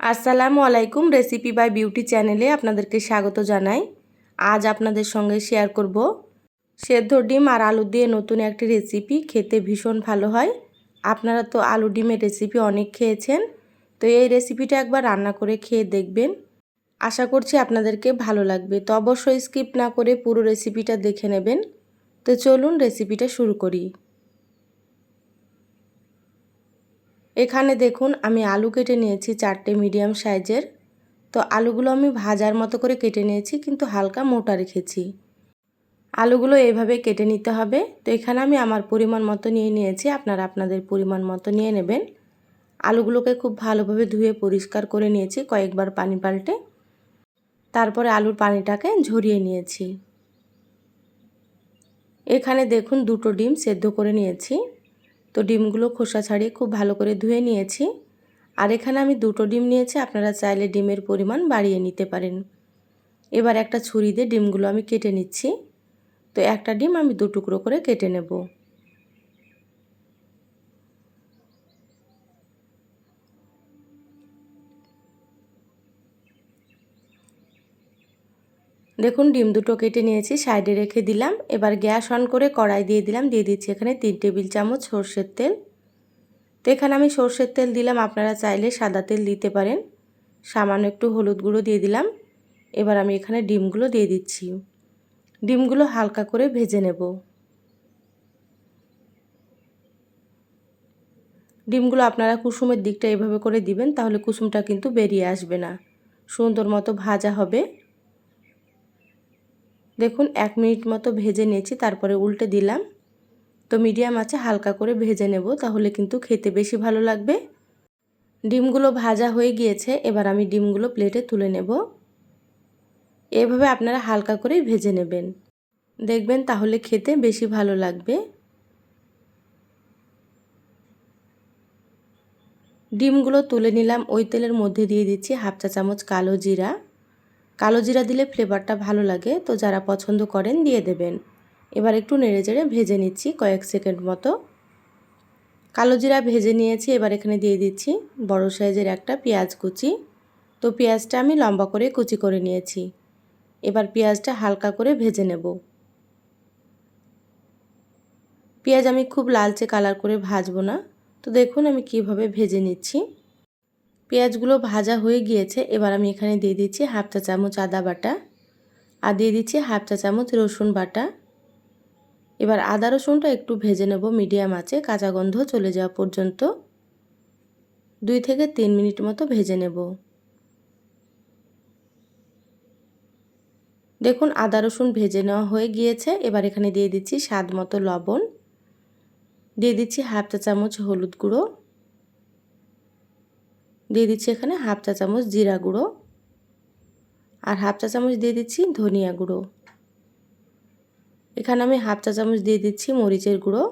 আসসালামু আলাইকুম recipe by beauty চ্যানেলে আপনাদেরকে স্বাগত জানাই। আজ আপনাদের সঙ্গে শেয়ার করব সেদ্ধ ডিম আর আলু দিয়ে নতুন একটি রেসিপি খেতে ভীষণ ভালো হয়। আপনারা তো আলু ডিমের রেসিপি অনেক খেয়েছেন। তো এই রেসিপিটা একবার রান্না করে খেয়ে দেখবেন। আশা করছি আপনাদেরকে ভালো লাগবে। তো অবশ্যই স্কিপ না করে পুরো রেসিপিটা দেখে নেবেন। তো চলুন রেসিপিটা শুরু করি। এখানে দেখুন, আমি আলু কেটে নিয়েছি চারটে মিডিয়াম সাইজের। তো আলুগুলো আমি ভাজার মতো করে কেটে নিয়েছি, কিন্তু হালকা মোটা রেখেছি। আলুগুলো এইভাবে কেটে নিতে হবে। তো এখানে আমি আমার পরিমাণ মতো নিয়ে নিয়েছি, আপনারা আপনাদের পরিমাণ মতো নিয়ে নেবেন। আলুগুলোকে খুব ভালোভাবে ধুয়ে পরিষ্কার করে নিয়েছি, কয়েকবার পানি পাল্টে। তারপরে আলুর পানিটাকে ঝরিয়ে নিয়েছি। এখানে দেখুন, দুটো ডিম সেদ্ধ করে নিয়েছি। তো ডিমগুলো খোসা ছাড়িয়ে খুব ভালো করে ধুয়ে নিয়েছি। আর এখানে আমি দুটো ডিম নিয়েছি, আপনারা চাইলে ডিমের পরিমাণ বাড়িয়ে নিতে পারেন। এবার একটা ছুরি দিয়ে ডিমগুলো আমি কেটে নিচ্ছি। তো একটা ডিম আমি দু টুকরো করে কেটে নেব। দেখুন, ডিম দুটো কেটে নিয়েছি, সাইডে রেখে দিলাম। এবার গ্যাস অন করে কড়াই দিয়ে দিলাম, দিয়ে দিচ্ছি এখানে তিন টেবিল চামচ সর্ষের তেল। তো এখানে আমি সর্ষের তেল দিলাম, আপনারা চাইলে সাদা তেল দিতে পারেন। সামান্য একটু হলুদ গুঁড়ো দিয়ে দিলাম। এবার আমি এখানে ডিমগুলো দিয়ে দিচ্ছি। ডিমগুলো হালকা করে ভেজে নেব। ডিমগুলো আপনারা কুসুমের দিকটা এভাবে করে দিবেন, তাহলে কুসুমটা কিন্তু বেরিয়ে আসবে না। সুন্দর মতো ভাজা হবে। দেখুন, এক মিনিট মতো ভেজে নিয়েছি, তারপরে উল্টে দিলাম। তো মিডিয়াম আছে, হালকা করে ভেজে নেব, তাহলে কিন্তু খেতে বেশি ভালো লাগবে। ডিমগুলো ভাজা হয়ে গিয়েছে, এবার আমি ডিমগুলো প্লেটে তুলে নেব। এভাবে আপনারা হালকা করেই ভেজে নেবেন। দেখবেন তাহলে খেতে বেশি ভালো লাগবে। ডিমগুলো তুলে নিলাম, ওই তেলের মধ্যে দিয়ে দিচ্ছি হাফ চা চামচ কালো জিরা। কালো জিরা দিলে ফ্লেভারটা ভালো লাগে, তো যারা পছন্দ করেন দিয়ে দেবেন। এবার একটু নেড়ে চেড়ে ভেজে নিচ্ছি কয়েক সেকেন্ড মতো। কালো জিরা ভেজে নিয়েছি, এবার এখানে দিয়ে দিচ্ছি বড় সাইজের একটা পেঁয়াজ কুচি। তো পেঁয়াজটা আমি লম্বা করে কুচি করে নিয়েছি। এবার পেঁয়াজটা হালকা করে ভেজে নেব। পেঁয়াজ আমি খুব লালচে কালার করে ভাজবো না। তো দেখুন আমি কীভাবে ভেজে নিচ্ছি। পেঁয়াজগুলো ভাজা হয়ে গিয়েছে, এবার আমি এখানে দিয়ে দিচ্ছি হাফ চা চামচ আদা বাটা আর দিয়ে দিচ্ছি হাফ চা চামচ রসুন বাটা। এবার আদা রসুনটা একটু ভেজে নেব মিডিয়াম আছে কাঁচা গন্ধ চলে যাওয়া পর্যন্ত। দুই থেকে তিন মিনিট মতো ভেজে নেব। দেখুন, আদা রসুন ভেজে নেওয়া হয়ে গিয়েছে, এবার এখানে দিয়ে দিচ্ছি স্বাদ মতো লবণ। দিয়ে দিচ্ছি হাফ চা চামচ হলুদ গুঁড়ো। দিয়ে দিচ্ছি এখানে হাফ চা চামচ জিরা গুঁড়ো আর হাফ চা চামচ দিয়ে দিচ্ছি ধনিয়া গুঁড়ো। এখানে আমি হাফ চা চামচ দিয়ে দিচ্ছি মরিচের গুঁড়ো।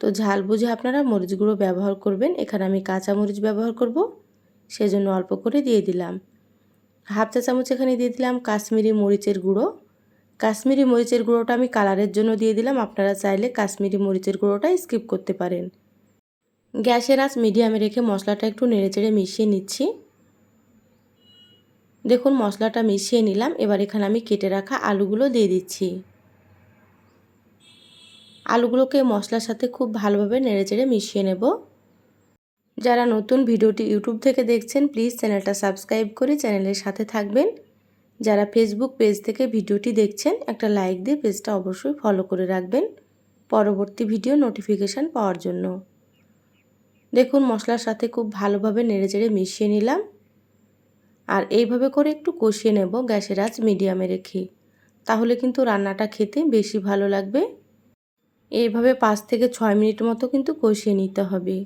তো ঝাল বুঝে আপনারা মরিচ গুঁড়ো ব্যবহার করবেন। এখানে আমি কাঁচা মরিচ ব্যবহার করব। সেজন্য অল্প করে দিয়ে দিলাম। হাফ চা চামচ এখানে দিয়ে দিলাম কাশ্মীরি মরিচের গুঁড়ো। কাশ্মীরি মরিচের গুঁড়োটা আমি কালারের জন্য দিয়ে দিলাম। আপনারা চাইলে কাশ্মীরি মরিচের গুঁড়োটা স্কিপ করতে পারেন। গ্যাসের আঁচ মিডিয়ামে রেখে মশলাটা একটু নেড়েচেড়ে মিশিয়ে নিচ্ছি। দেখুন, মশলাটা মিশিয়ে নিলাম। এবার এখানে আমি কেটে রাখা আলুগুলো দিয়ে দিচ্ছি। আলুগুলোকে মশলার সাথে খুব ভালোভাবে নেড়েচেড়ে মিশিয়ে নেব। যারা নতুন ভিডিওটি ইউটিউব থেকে দেখছেন, প্লিজ চ্যানেলটা সাবস্ক্রাইব করে চ্যানেলের সাথে থাকবেন। যারা ফেসবুক পেজ থেকে ভিডিওটি দেখছেন, একটা লাইক দিয়ে পেজটা অবশ্যই ফলো করে রাখবেন। পরবর্তী ভিডিও নোটিফিকেশান পাওয়ার জন্য। দেখুন, মশলার সাথে খুব ভালোভাবে নেড়েচেড়ে মিশিয়ে নিলাম। আর এইভাবে করে একটু কষিয়ে নেব গ্যাসের আঁচ মিডিয়ামে রেখে। তাহলে কিন্তু রান্নাটা খেতে বেশি ভালো লাগবে। এইভাবে পাঁচ থেকে ছয় মিনিট মতো কিন্তু কষিয়ে নিতে হবে।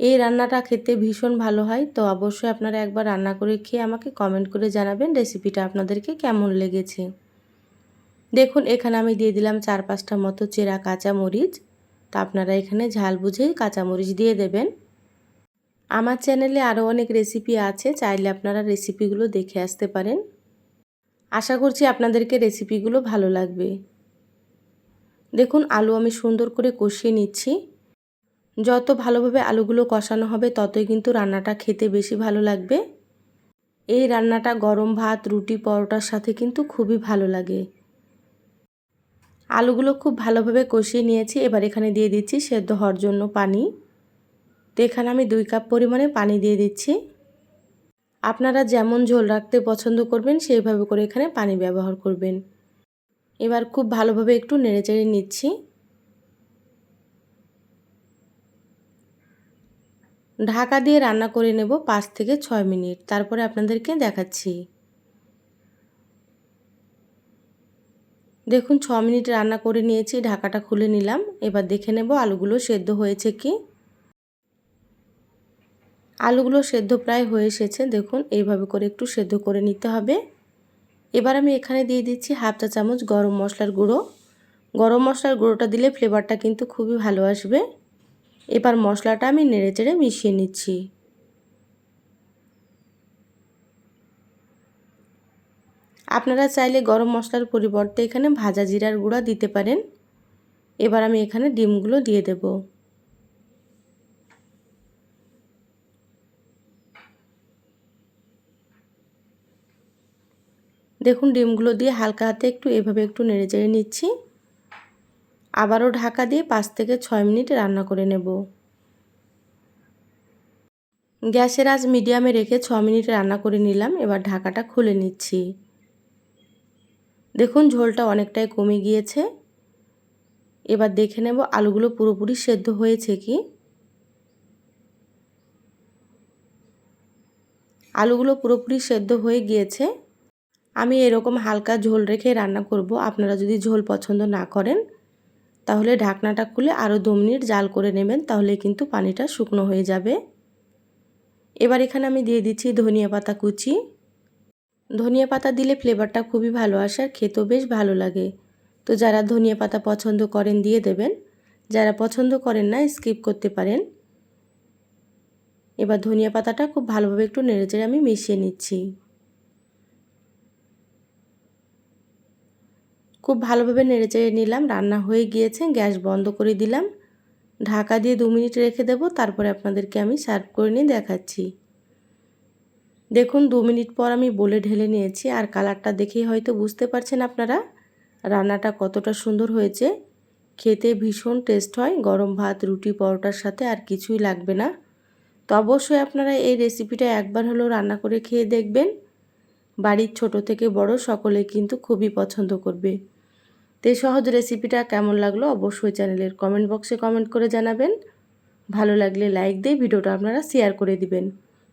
এই রান্নাটা খেতে ভীষণ ভালো হয়, তো অবশ্যই আপনারা একবার রান্না করে খেয়ে আমাকে কমেন্ট করে জানাবেন রেসিপিটা আপনাদেরকে কেমন লেগেছে। দেখুন, এখানে আমি দিয়ে দিলাম চার পাঁচটা মতো চেরা কাঁচা মরিচ। তা আপনারা এখানে ঝাল বুঝে কাঁচামরিচ দিয়ে দেবেন। আমার চ্যানেলে আরও অনেক রেসিপি আছে, চাইলে আপনারা রেসিপিগুলো দেখে আসতে পারেন। আশা করছি আপনাদেরকে রেসিপিগুলো ভালো লাগবে। দেখুন, আলু আমি সুন্দর করে কষিয়ে নিচ্ছি। যত ভালোভাবে আলুগুলো কষানো হবে, ততই কিন্তু রান্নাটা খেতে বেশি ভালো লাগবে। এই রান্নাটা গরম ভাত, রুটি, পরোটার সাথে কিন্তু খুবই ভালো লাগে। আলুগুলো খুব ভালোভাবে কষিয়ে নিয়েছি। এবার এখানে দিয়ে দিচ্ছি সেদ্ধ হওয়ার জন্য পানি। তো এখানে আমি দুই কাপ পরিমাণে পানি দিয়ে দিচ্ছি। আপনারা যেমন ঝোল রাখতে পছন্দ করবেন, সেইভাবে করে এখানে পানি ব্যবহার করবেন। এবার খুব ভালোভাবে একটু নেড়েচেড়ে নিচ্ছি। ঢাকা দিয়ে রান্না করে নেব পাঁচ থেকে ছয় মিনিট। তারপরে আপনাদেরকে দেখাচ্ছি। দেখুন, ছ মিনিট রান্না করে নিয়েছি, ঢাকাটা খুলে নিলাম। এবার দেখে নেব আলুগুলো সেদ্ধ হয়েছে কি। আলুগুলো সেদ্ধ প্রায় হয়ে এসেছে, দেখুন, এইভাবে করে একটু সেদ্ধ করে নিতে হবে। এবার আমি এখানে দিয়ে দিচ্ছি হাফ চা চামচ গরম মশলার গুঁড়ো। গরম মশলার গুঁড়োটা দিলে ফ্লেভারটা কিন্তু খুবই ভালো আসবে। এবার মশলাটা আমি নেড়েচেড়ে মিশিয়ে নিচ্ছি। আপনারা চাইলে গরম মশলার পরিবর্তে এখানে ভাজা জিরার গুঁড়া দিতে পারেন। এবার আমি এখানে ডিমগুলো দিয়ে দেব। দেখুন, ডিমগুলো দিয়ে হালকা হাতে একটু এভাবে একটু নেড়ে চেড়ে নিচ্ছি। আবারও ঢাকা দিয়ে পাঁচ থেকে ছয় মিনিট রান্না করে নেব। গ্যাসের আজ মিডিয়ামে রেখে ছ মিনিট রান্না করে নিলাম। এবার ঢাকাটা খুলে নিচ্ছি। দেখুন, ঝোলটা অনেকটাই কমে গিয়েছে। এবার দেখে নেব আলুগুলো পুরোপুরি সেদ্ধ হয়েছে কি। আলুগুলো পুরোপুরি সেদ্ধ হয়ে গিয়েছে। আমি এরকম হালকা ঝোল রেখে রান্না করব। আপনারা যদি ঝোল পছন্দ না করেন, তাহলে ঢাকনাটা খুলে আরও দু মিনিট জাল করে নেবেন, তাহলে কিন্তু পানিটা শুকনো হয়ে যাবে। এবার এখানে আমি দিয়ে দিচ্ছি ধনিয়া পাতা কুচি। ধনিয়া পাতা দিলে ফ্লেভারটা খুবই ভালো আসে আর খেতেও বেশ ভালো লাগে। তো যারা ধনিয়া পাতা পছন্দ করেন দিয়ে দেবেন। যারা পছন্দ করেন না স্কিপ করতে পারেন। এবার ধনিয়া পাতাটা খুব ভালোভাবে একটু নেড়েচেড়ে আমি মিশিয়ে নিচ্ছি। খুব ভালোভাবে নেড়েচেড়ে নিলাম, রান্না হয়ে গিয়েছে, গ্যাস বন্ধ করে দিলাম। ঢাকা দিয়ে দু মিনিট রেখে দেব, তারপরে আপনাদেরকে আমি সার্ভ করে নিয়ে দেখাচ্ছি। দেখুন, দু মিনিট পর আমি বলে ঢেলে নিয়েছি আর কালারটা দেখেই হয়তো বুঝতে পারছেন আপনারা। রান্নাটা কতটা সুন্দর হয়েছে। খেতে ভীষণ টেস্ট হয়, গরম ভাত, রুটি, পরোটার সাথে আর কিছুই লাগবে না। তো অবশ্যই আপনারা এই রেসিপিটা একবার হলেও রান্না করে খেয়ে দেখবেন। বাড়ির ছোট থেকে বড় সকলে কিন্তু খুবই পছন্দ করবে। তো সহজ রেসিপিটা কেমন লাগল অবশ্যই চ্যানেলের কমেন্ট বক্সে কমেন্ট করে জানাবেন। ভালো লাগলে লাইক দিয়ে ভিডিওটা আপনারা শেয়ার করে দিবেন।